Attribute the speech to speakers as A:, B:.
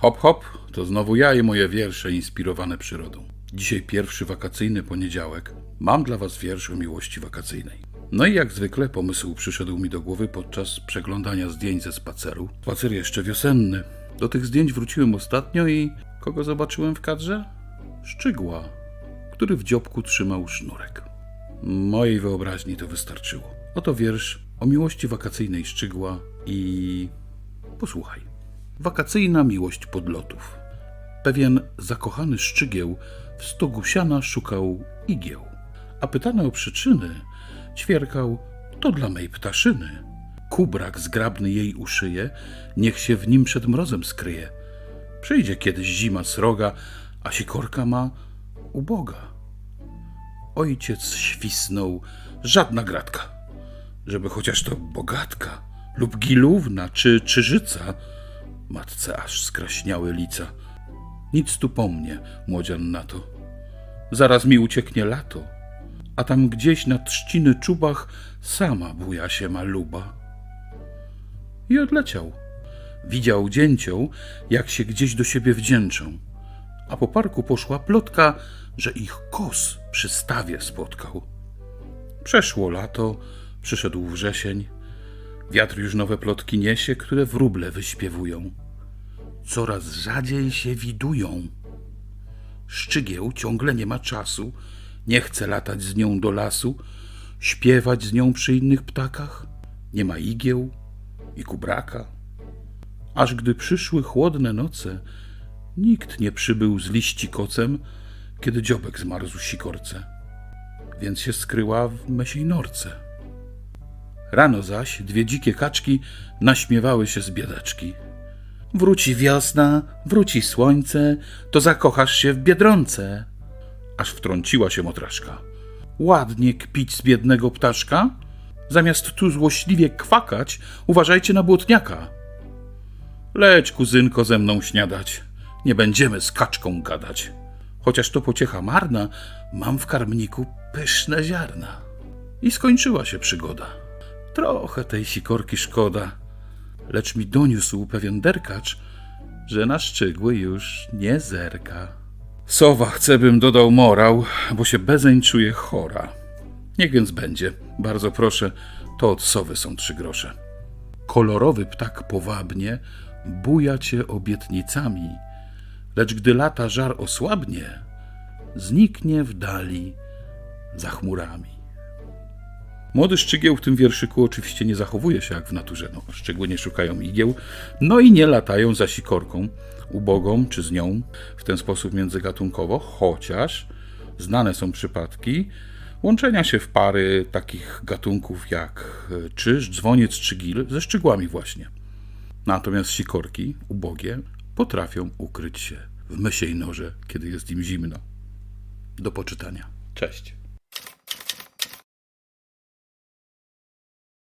A: Hop, hop, to znowu ja i moje wiersze inspirowane przyrodą. Dzisiaj pierwszy wakacyjny poniedziałek. Mam dla Was wiersz o miłości wakacyjnej. No i jak zwykle pomysł przyszedł mi do głowy podczas przeglądania zdjęć ze spaceru. Spacer jeszcze wiosenny. Do tych zdjęć wróciłem ostatnio i kogo zobaczyłem w kadrze? Szczygła, który w dziobku trzymał sznurek. Mojej wyobraźni to wystarczyło. Oto wiersz o miłości wakacyjnej Szczygła i posłuchaj. Wakacyjna miłość podlotów. Pewien zakochany szczygieł w stogu siana szukał igieł, a pytany o przyczyny, ćwierkał to dla mej ptaszyny. Kubrak zgrabny jej uszyje, niech się w nim przed mrozem skryje. Przyjdzie kiedyś zima sroga, a sikorka ma uboga. Ojciec świsnął, żadna gratka, żeby chociaż to bogatka lub gilówna czy czyżyca. Matce aż skraśniały lica. Nic tu po mnie, młodzian na to. Zaraz mi ucieknie lato, a tam gdzieś na trzciny czubach sama buja się ma luba. I odleciał. Widział dzięcioł, jak się gdzieś do siebie wdzięczą, a po parku poszła plotka, że ich kos przy stawie spotkał. Przeszło lato, przyszedł wrzesień, wiatr już nowe plotki niesie, które wróble wyśpiewują. Coraz rzadziej się widują. Szczygieł ciągle nie ma czasu, nie chce latać z nią do lasu, śpiewać z nią przy innych ptakach. Nie ma igieł i kubraka. Aż gdy przyszły chłodne noce, nikt nie przybył z liści kocem, kiedy dziobek zmarzł sikorce, więc się skryła w mesiej norce. Rano zaś dwie dzikie kaczki naśmiewały się z biedaczki. Wróci wiosna, wróci słońce, to zakochasz się w biedronce. Aż wtrąciła się motraszka. Ładnie kpić z biednego ptaszka? Zamiast tu złośliwie kwakać, uważajcie na błotniaka. Leć, kuzynko, ze mną śniadać. Nie będziemy z kaczką gadać. Chociaż to pociecha marna, mam w karmniku pyszne ziarna. I skończyła się przygoda. Trochę tej sikorki szkoda, lecz mi doniósł pewien derkacz, że na szczegóły już nie zerka. Sowa chce, bym dodał morał, bo się bezeń czuje chora. Niech więc będzie, bardzo proszę, to od sowy są trzy grosze. Kolorowy ptak powabnie buja cię obietnicami, lecz gdy lata żar osłabnie, zniknie w dali za chmurami. Młody szczygieł w tym wierszyku oczywiście nie zachowuje się jak w naturze. No, szczegóły nie szukają igieł, no i nie latają za sikorką, ubogą czy z nią w ten sposób międzygatunkowo, chociaż znane są przypadki łączenia się w pary takich gatunków jak e, czyż, dzwoniec czy gil ze szczygłami właśnie. Natomiast sikorki, ubogie, potrafią ukryć się w mysiej norze, kiedy jest im zimno. Do poczytania. Cześć.